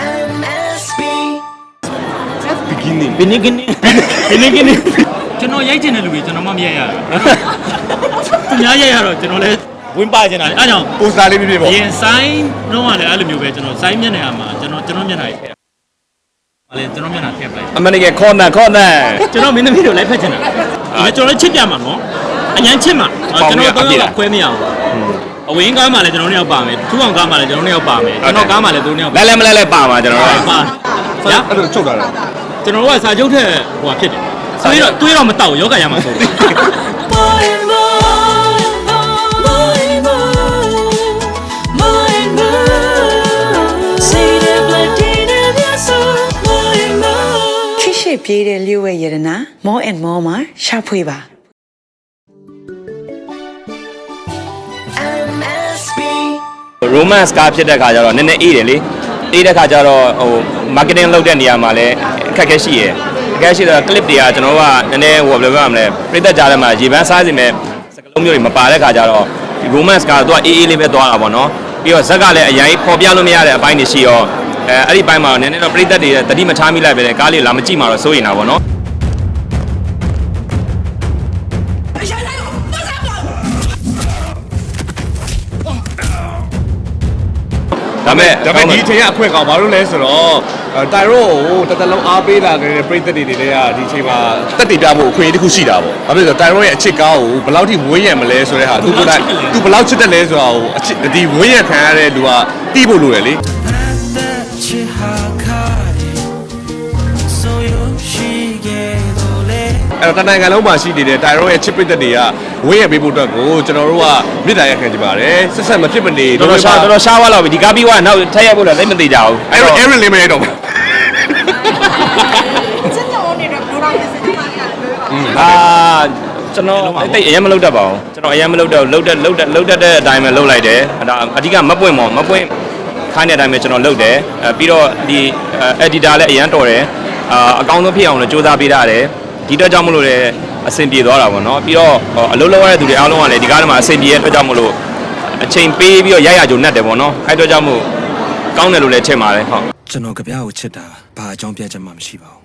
MSB ဘီကင်းနီဘီနီကင်းနီဘီနီကင်းနီကျွန်တော်ရိုက်ချင်တဲ့လူတွေကျွန်တော်မှမရိုက်ရဘူးသူများရိုက်ရတော့ကျွန်တော်လည်းဝင်ပါချင်တာလေအဲကြောင့်ပိုစတာလေးပြပြပေါ့အရင်ဆိုင်တော့ကလည်းအဲ့လိုမျိုးပဲကျွန်တော်ဆိုင်မျက်နှာမှာကျွန်တော်ကျွန်တော်မျက်နှာကြီးထည့်ပါလေကျွန်တော်မျက်နှာထည့်ပလိုက်အမနီကခေါ်နာခေါ်နာကျွန်တော်မင်းသမီးတို့လိုက်ဖက်ချင်တာအဲကျွန်တော်လည်းချစ်ပြမှာနော်အញ្ញမ်းချစ်မှာကျွန်တော်တော့ခွဲမရဘူး အဝင်းကားမှလည်းကျွန်တော်တို့ယောက်ပါမယ်ထူအောင်ကားမှလည်းကျွန်တော်တို့ယောက်ပါမယ်ကျွန်တော်ကားမှလည်းသူတို့ယောက်လဲလဲမလဲလဲပါမှာကျွန်တော်တို့ပါဗျာအဲ့လိုချုပ်တာလားကျွန်တော်တို့ကစာချုပ်ထက်ဟိုဟာဖြစ်တယ်တွေးတော့တွေးတော့မတောက်ယောဂရမှာဆို More and more More and more More and more Say the blood in the soul More and more ခိရှိပြေးတဲ့လျှို့ဝဲရတနာ more and more မှာရှာဖွေပါ romance ကားဖြစ်တဲ့ခါကျတော့နည်းနည်းအေးတယ်လေအေးတဲ့ခါကျတော့ဟို marketing လုပ်တဲ့နေရာမှာလည်းအခက်အခဲရှိရယ်အခက်အခဲရှိတော့ clip တွေကကျွန်တော်တို့ကနည်းနည်းဟိုဘယ်လိုပြောရမလဲပြည့်သက်ကြတဲ့မှာရေပန်းစားစီမဲ့စကလုံးမျိုးတွေမပါတဲ့ခါကျတော့ဒီ romance ကားတော့သူကအေးအေးလေးပဲသွားတာပေါ့နော်ပြီးတော့ဇက်ကလည်းအရင်ပေါ်ပြလို့မရတဲ့အပိုင်းတွေရှိရောအဲအဲ့ဒီပိုင်းမှာနည်းနည်းတော့ပြည့်သက်တွေတတိမထားမိလိုက်ပဲလေကားလေးလာမကြည့်မှာတော့စိုးရင်တာပေါ့နော် ဒါမဲ့ဒါပေမဲ့ဒီအချိန်ကအခွင့်ကောင်းဘာလို့လဲဆိုတော့အဲတိုင်ရိုကိုတစ်သက်လုံးအားပေးလာနေတဲ့ပြည်သက်တွေတွေကဒီအချိန်မှာတက်တည်ပြဖို့အခွင့်အရေးတစ်ခုရှိတာပေါ့။ဘာဖြစ်လို့လဲဆိုတော့တိုင်ရိုရဲ့အချစ်ကားကိုဘယ်လောက်ထိဝင်းရံမလဲဆိုတဲ့ဟာသူကိုယ်တိုင်သူဘယ်လောက်ချစ်တယ်လဲဆိုတာကိုအချစ်ဒီဝင်းရံခံရတဲ့လူကတီးဖို့လိုတယ်လေ အဲ့တော့တနိုင်ငံလုံးမှာရှိနေတဲ့တိုင်ရိုရဲ့ချစ်ပစ်သက်တွေကဝင်းရပေးဖို့အတွက်ကိုကျွန်တော်တို့ကမြေတားရခံကြပါတယ်ဆက်ဆက်မဖြစ်မနေတော်တော်ရှားတော်တော်ရှားသွားတော့ပြီဒီကားပြီးသွားနောက်ထပ်ရိုက်ဖို့လည်းသိမသိကြဘူးအဲ့တော့ Aaron လေးမရတော့ဘူးအာကျွန်တော်တိတ်အရင်မလုပ်တတ်ပါဘူးကျွန်တော်အရင်မလုပ်တတ်လုပ်တတ်လုပ်တတ်လုပ်တတ်တဲ့အတိုင်းပဲလုပ်လိုက်တယ်ဒါအဓိကမပွင့်မော်မပွင့်ခိုင်းတဲ့အတိုင်းပဲကျွန်တော်လုပ်တယ်အဲပြီးတော့ဒီ editor လည်းအရင်တော်တယ်အာအကောင်းဆုံးဖြစ်အောင်လည်းစူးစမ်းပေးထားတယ် ဒီတော့ကြောင့်မလို့လည်းအဆင်ပြေသွားတာပေါ့နော်ပြီးတော့အလုပ်လုပ်ရတဲ့သူတွေအားလုံးကလည်းဒီကားထဲမှာအဆင်ပြေတဲ့အတွက်ကြောင့်မလို့အချိန်ပေးပြီးတော့ရရကြုံနဲ့တယ်ပေါ့နော်အဲ့အတွက်ကြောင့်မို့ကောင်းတယ်လို့လည်းထင်ပါတယ်ဟုတ်ကျွန်တော်ကြပြားကိုချစ်တာဘာအကြောင်းပြချက်မှမရှိပါဘူး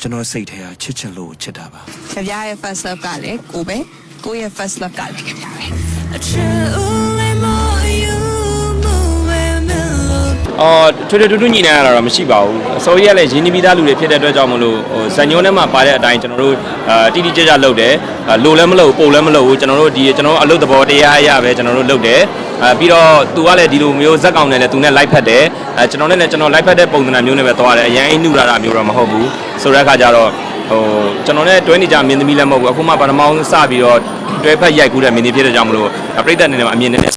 ကျွန်တော်စိတ်ထဲကချစ်ချင်လို့ချစ်တာပါကြပြရဲ့ first love ကလည်းကိုပဲကိုရဲ့ first love ကလည်းကြပြပဲ အော်ထွေထွေတူတူညီနေရတာတော့မရှိပါဘူးအစိုးရကလည်းရင်းနှီးပြီးသားလူတွေဖြစ်တဲ့အတွက်ကြောင့်မလို့ဟိုဇန်ညုံထဲမှာပါတဲ့အတိုင်းကျွန်တော်တို့အာတိတိကျကျလုပ်တယ်အာလိုလည်းမလုပ်ဘူးပုံလည်းမလုပ်ဘူးကျွန်တော်တို့ဒီကျွန်တော်တို့အလုပ်သဘောတရားအရပဲကျွန်တော်တို့လုပ်တယ်အာပြီးတော့သူကလည်းဒီလိုမျိုးဇက်ကောင်နဲ့လည်းသူနဲ့ live ဖတ်တယ်အဲကျွန်တော်နဲ့လည်းကျွန်တော် live ဖတ်တဲ့ပုံစံမျိုးနဲ့ပဲသွားတယ်အရင်အိနှုလာတာမျိုးတော့မဟုတ်ဘူးဆိုတဲ့အခါကျတော့ဟိုကျွန်တော်နဲ့တွဲနေကြမင်းသမီးလည်းမဟုတ်ဘူးအခုမှပထမဆုံးစပြီးတော့တွဲဖက်ရိုက်ကူးတဲ့မင်းသမီးဖြစ်တဲ့ကြောင့်မလို့ပြိသက်နေတယ်မှာအမြင်နဲ့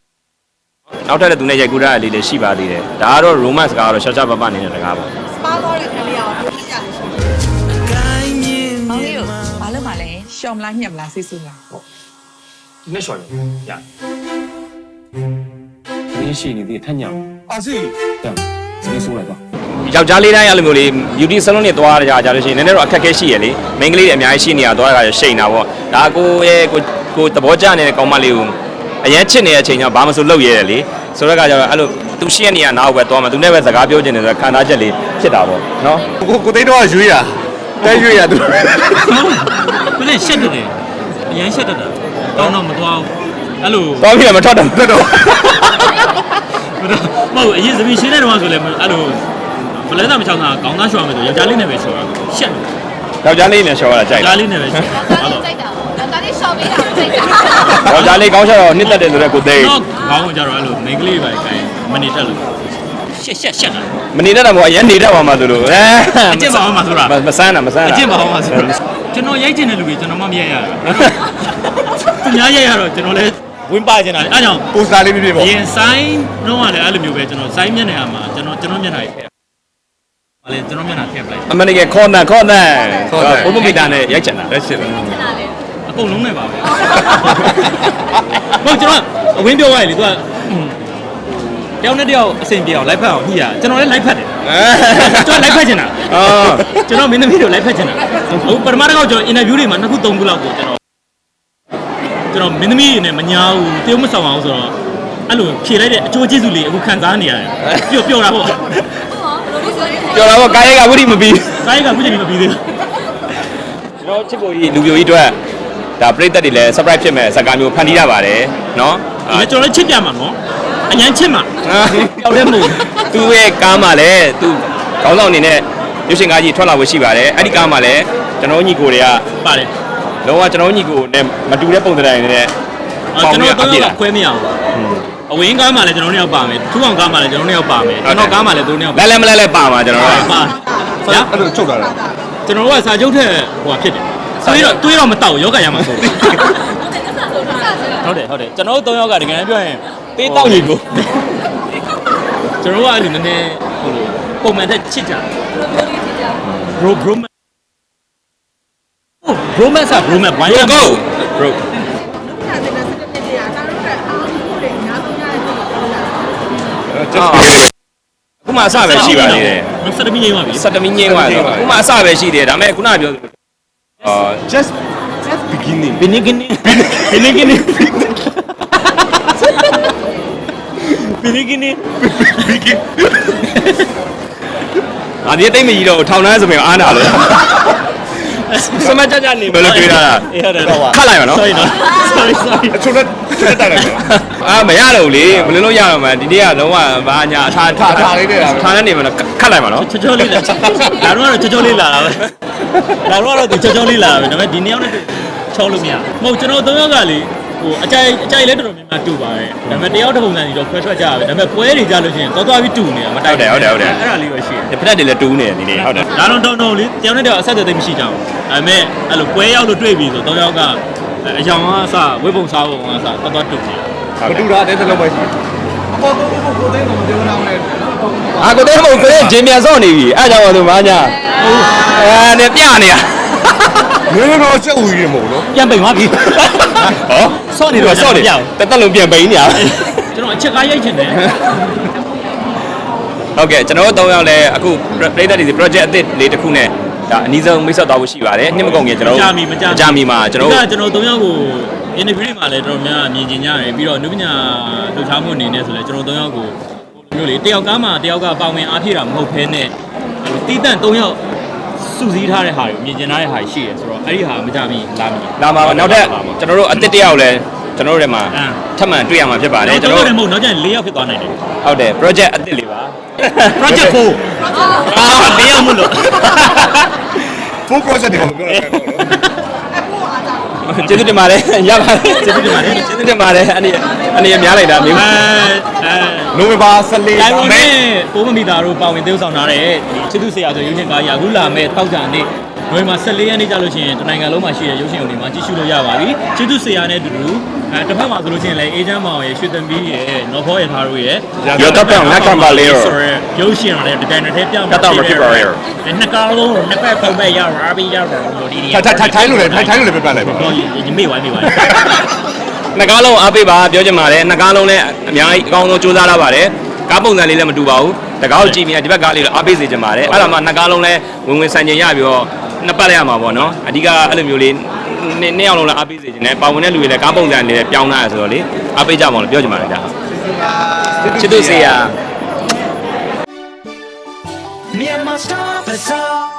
နောက်ထပ်လည်းသူနဲ့ရိုက်ကူးရတဲ့လေးတွေရှိပါသေးတယ်ဒါကတော့ romance ကားကတော့ရှာရှာပပနေတဲ့တကားပါမောင်လေးတို့ဘာလို့မှလဲရှော့မလားညက်မလားစိတ်ဆူလားဒီနေ့ရှော်ရရဒီရှိနေသေးထက်ညောင်အာစီဒီဆိုလိုက်ပါယောက်ျားလေးတိုင်းအဲ့လိုမျိုးလေး beauty salon တွေသွားရကြကြလို့ရှိရင်နည်းနည်းတော့အခက်အခဲရှိရလေမိန်းကလေးတွေအများကြီးရှိနေတာသွားရတာရှိနေတာပေါ့ဒါကိုရဲ့ကိုကိုသဘောကျနေတဲ့ကောင်မလေးကိုအရင်ချစ်နေတဲ့အချိန်ကျဘာမှမဆိုလုပ်ရဲတယ်လေ ဆိုတော့ကကြတော့အဲ့လိုသူရှိရနေရနောက်ပဲသွားမှာသူနဲ့ပဲစကားပြောချင်တယ်ဆိုတော့ခံစားချက်လေးဖြစ်တာပေါ့နော်ကိုကိုသိန်းတော့ရွေးရတဲရွေးရသူခုလည်းရှက်တယ်အရင်ရှက်တယ်တာတောင်းတော့မသွားဘူးအဲ့လိုသွားပြီးတော့မထွက်တော့ဘူးတော့မဟုတ်အရင်သမီးရှင်းတဲ့တုန်းကဆိုလည်းအဲ့လိုဘလဲသားမချောင်းတာကောင်းသားရှော်မယ်ဆိုယောက်ျားလေးနဲ့ပဲရှော်တာရှက်တယ်ယောက်ျားလေးနဲ့ရှော်ရတာကြိုက်ယောက်ျားလေးနဲ့ပဲရှော်တာဟုတ်တော့ဒါက လေးရှော့ပေးတာမစိတ်တာယောက်ျားလေးကောင်းချတော့နှစ်သက်တယ်ဆိုတော့ကိုသိတော့ခေါင်းကကြတော့အဲ့လိုမိန်းကလေးပဲခိုင်းမနေတတ်လို့ရှက်ရှက်ရှက်တာမနေတတ်တာပေါ့အရင်နေတတ်ပါမှသူတို့အဲအကျင့်ပါအောင်မှာဆိုတာမဆန်းတာမဆန်းအတာကျင့်ပါအောင်ပါဆိုတော့ကျွန်တော်ရိုက်ချင်တဲ့လူတွေကျွန်တော်မှမရိုက်ရဘူးသူများရိုက်ရတော့ကျွန်တော်လည်းဝင်ပါချင်တာလေအဲကြောင့်ပိုစတာလေးပြပြအပေါ့ရင်ဆိုင်တော့ကလည်းအဲ့လိုမျိုးပဲကျွန်တော်ဆိုင်မျက်နှာမှာကျွန်တော်ကျွန်တော်မျက်နှာကြီးထည့်ပါလေကျွန်တော်မျက်နှာထည့်ပလိုက်အမနီကခေါ်နန်ခေါ်နန်ဘုံမမီတာနဲ့ရိုက်ချင်တာလက်ရှိတယ် အကုန်လုံးနဲ့ပါပဲဟုတ်ကျွန်တော်အဝင်းပြောရရင်လေသူကတယောက်နဲ့တယောက်အဆင်ပြေအောင်လိုက်ဖက်အောင်ညှိရကျွန်တော်လည်းလိုက်ဖက်တယ်ကျွန်တော်လိုက်ဖက်ချင်တာအာကျွန်တော်မင်းသမီးတို့လိုက်ဖက်ချင်တာအခုပထမတစ်ခေါက်ကျွန်တော်အင်တာဗျူးတွေမှာနှစ်ခုသုံးခုလောက်ကိုကျွန်တော်ကျွန်တော်မင်းသမီးတွေနဲ့မညာဘူးတယောက်မဆောင်အောင်ဆိုတော့အဲ့လိုဖြေလိုက်တဲ့အကျိုးကျေးဇူးလေးအခုခံစားနေရတယ်ပျော်ပျော်တာပေါ့ပြောတာပေါ့ကာရိုက်ကဝိရိမပြီးကားကခုချိန်မပြီးသေးဘူးကျွန်တော်ချစ်ကိုကြီးလူပြိုကြီးအတွက် ဒါပြိသက်တွေလည်း surprise ဖြစ်မဲ့ဇာတ်ကားမျိုးဖန်တီးရပါတယ်နော်ဒီနေ့ကျွန်တော်လည်းချစ်ပြမှာနော်အញ្ញမ်းချစ်မှာပျောက်တဲ့မလို့သူ့ရဲ့ကားမှာလည်းသူခေါင်းဆောင်အနေနဲ့ရုပ်ရှင်ကားကြီးထွက်လာဖို့ရှိပါတယ်အဲ့ဒီကားမှာလည်းကျွန်တော်ညီကိုတွေကပါတယ်လုံးဝကျွန်တော်ညီကိုနဲ့မတူတဲ့ပုံစံတိုင်းနဲ့ကျွန်တော်တော့ခွဲမရဘူးအဝင်းကားမှာလည်းကျွန်တော်တို့ရောက်ပါမယ်ထူအောင်ကားမှာလည်းကျွန်တော်တို့ရောက်ပါမယ်ကျွန်တော်ကားမှာလည်းသူတို့ရောက်ပါလဲလဲမလဲလဲပါမှာကျွန်တော်တို့ပါအဲ့လိုချုပ်တာလားကျွန်တော်တို့ကစာချုပ်ထက်ဟိုဖြစ်တယ် တွေးတော့တွေးတော့မတောက်ယောဂရမှာဆိုဟုတ်တယ်ဟုတ်တယ်ကျွန်တော်တို့၃ယောက်ကတကယ်ပြောရင်တေးတောက်ညီကိုကျွန်တော်တို့ကအဲ့လိုနည်းနည်းဟိုလိုပုံမှန်တဲ့ချစ်ကြ bro bro bro man စာ bro man ဘိုင်းရ go မှာ bro ခုမှအစပဲရှိပါသေးတယ် စတမီငိမ့်ပါပြီ စက်တမီငိမ့်သွားတော့ခုမှအစပဲရှိသေးတယ်ဒါပေမဲ့ခုနကပြော အာ just just beginning ဘင်းကင်းဘင်းကင်းဘင်းကင်းငါဒီတိတ်မကြီးတော့ထောင်နှန်းစပင်အားနာလို့စမကြကြနေမလို့တွေးတာအေးဟုတ်တယ်ခတ်လိုက်ပါနော် sorry နော် sorry sorry အချုပ်နဲ့ချုပ်နဲ့တိုက်လိုက်တယ်အာမရတော့ဘူးလေဘယ်လိုလုပ်ရမှာဒီနေ့ကလုံးဝဘာညာအထားထားထားလေးနေတာပဲထားနေမှာတော့ခတ်လိုက်ပါနော်ချောချောလေးလာဒါတော့ချောချောလေးလာတာပဲ ဒါတော့တော့ချောချောလေးလာပဲဒါပေမဲ့ဒီနေ့ရောက်နေချောလို့မရမဟုတ်ကျွန်တော်သုံးယောက်ကလေဟိုအကြိုက်အကြိုက်လည်းတော်တော်များများတူပါတယ်ဒါပေမဲ့တယောက်တစ်ပုံစံစီတော့ခွဲထွက်ကြရပဲဒါပေမဲ့ပွဲတွေကြလို့ရှိရင်သွားသွားပြီးတူနေတာမတိုက်အဲ့ဒါလေးပဲရှိတယ်ဒီဖက်တွေလည်းတူးနေတယ်ဒီနေ့ဟုတ်တယ်ဒါတော့တော့တော့လေတယောက်နဲ့တယောက်အဆက်အသွယ်သိမရှိကြဘူးဒါပေမဲ့အဲ့လိုပွဲရောက်လို့တွေ့ပြီဆိုတော့ယောက်ကအယောင်ကအစဝိပုံစားပုံကအစသွားသွားတူတယ်မတူတာတဲ့စလုံးပဲရှိအပေါ်တော့ကိုသိန်းတော့မပြောတော့နဲ့ အာကိုတဲ့မဟုတ်ကိုတဲ့ဂျင်မြန်စော့နေပြီအဲ့ကြောင့်သူမာညာအဲနဲ့ပြနေရမင်းတို့ချက်ဦးကြီးမဟုတ်နော်ပြန်ပိန်သွားပြီဟောစော့နေတော့စော့နေပြောင်းတက်တက်လုံးပြန်ပိန်နေရကျွန်တော်အချက်ကားရိုက်ချင်တယ်ဟုတ်ကဲ့ကျွန်တော်တို့၃ယောက်လည်းအခုပြည်သက်တွေစီ project အသစ်လေးတစ်ခုနဲ့ဒါအနည်းဆုံးမိတ်ဆက်သွားဖို့ရှိပါတယ်နှစ်မကုန်ခင်ကျွန်တော်မတို့ကြမီမကြကြမီမှာကျွန်တော်တို့ကျွန်တော်၃ယောက်ကို interview တွေမှာလည်းတော်တော်များများမြင်ကျင်ကြတယ်ပြီးတော့နုပညာလှူထားမှုအနေနဲ့ဆိုလည်းကျွန်တော်၃ယောက်ကိုဟိုလို မျိုးလေတယောက်ကားမှာတယောက်ကပါဝင်အားဖြည့်တာမဟုတ်ဘဲနဲ့တီးတန့်၃ယောက်စုစည်းထားတဲ့ဟာတွေမြင်ကျင်ထားတဲ့ဟာရှိတယ်ဆိုတော့အဲ့ဒီဟာမကြမီလာမီလာမှာပါနောက်ထပ်ကျွန်တော်တို့အသစ်တစ်ယောက်လည်းကျွန်တော်တို့ထဲမှာအင်းထပ်မံတွေ့ရမှာဖြစ်ပါတယ်ကျွကျွန်န်တော်တော်တို့တို့လည်းမဟုတ်နောက်ကျရင်၄ယောက်ဖြစ်သွားနိုင်တယ်ဟုတ်တယ် project အသစ်လေးပါ project 4အာ၄ယောက်မလို့ full project တွေကိုပြောတာပဲပေါ့နော် ကျေးဇူးတင်ပါတယ်ရပါတယ်ကျေးဇူးတင်ပါတယ်ကျေးဇူးတင်ပါတယ်အနေအနေများလိုက်တာမင်းအဲအဲနိုဝင်ဘာ14တိုင်ဝမ်မဲနဲ့ပိုးမမီတာတို့ပါဝင်သေုပ်ဆောင်ထားတဲ့ဒီချစ်သူဆရာဆိုရုပ်ရှင်ကားရာခုလာမဲ့တောက်ကြနေ့ နိုဝင်ဘာ14ရက်နေ့ကျလို့ရှိရင်တနိုင်ငံလုံးမှာရှိတဲ့ရုပ်ရှင်ရုံတွေမှာကြည့်ရှုလို့ရပါပြီချစ်သူဆရာနဲ့အတူတူအဲတစ်ဖက်မှာဆိုလို့ရှိရင်လည်းအေဂျင့်မောင်ရဲ့ရွှေသမီးရဲ့နော်ဖောရဲ့သားတို့ရဲ့ Yo tapang na cambalero ဆိုရယ်ရုပ်ရှင်ရတယ်ဒီတိုင်းနဲ့ပြောင်း Kata mo cambalero နှစ်ကားလုံးနှစ်ဖက်ပုံပဲရပါပြီရပါလို့ဒီဒီထိုင်ထိုင်ထိုင်လို့လည်းထိုင်ထိုင်လို့လည်းပြပြလိုက်ပါတော့ဒီမေ့ဝိုင်းမေ့ဝိုင်းနှစ်ကားလုံးအားပေးပါပြောချင်ပါတယ်နှစ်ကားလုံးလည်းအများကြီးအကောင်းဆုံးစူးစမ်းလာပါတယ်ကားပုံစံလေးလည်းမတူပါဘူးတကားကိုကြည့်ပြီးဒီဘက်ကားလေးလည်းအားပေးစေချင်ပါတယ်အဲ့ဒါမှနှစ်ကားလုံးလည်းဝင်ဝင်ဆန်ကျင်ရပြီးတော့ နှစ်ပတ်လိုက်ရမှာပေါ့နော်အဓိကအဲ့လိုမျိုးလေးနှစ်နှစ်ယောက်လုံးလည်းအားပေးစေချင်တယ်ပါဝင်တဲ့လူတွေလည်းကားပုံစံလေးလည်းပြောင်းလာရဆိုတော့လေအားပေးကြပါအောင်လို့ပြောချင်ပါတယ်ဗျာချစ်သူစေးရ Myanmar Star Bazaar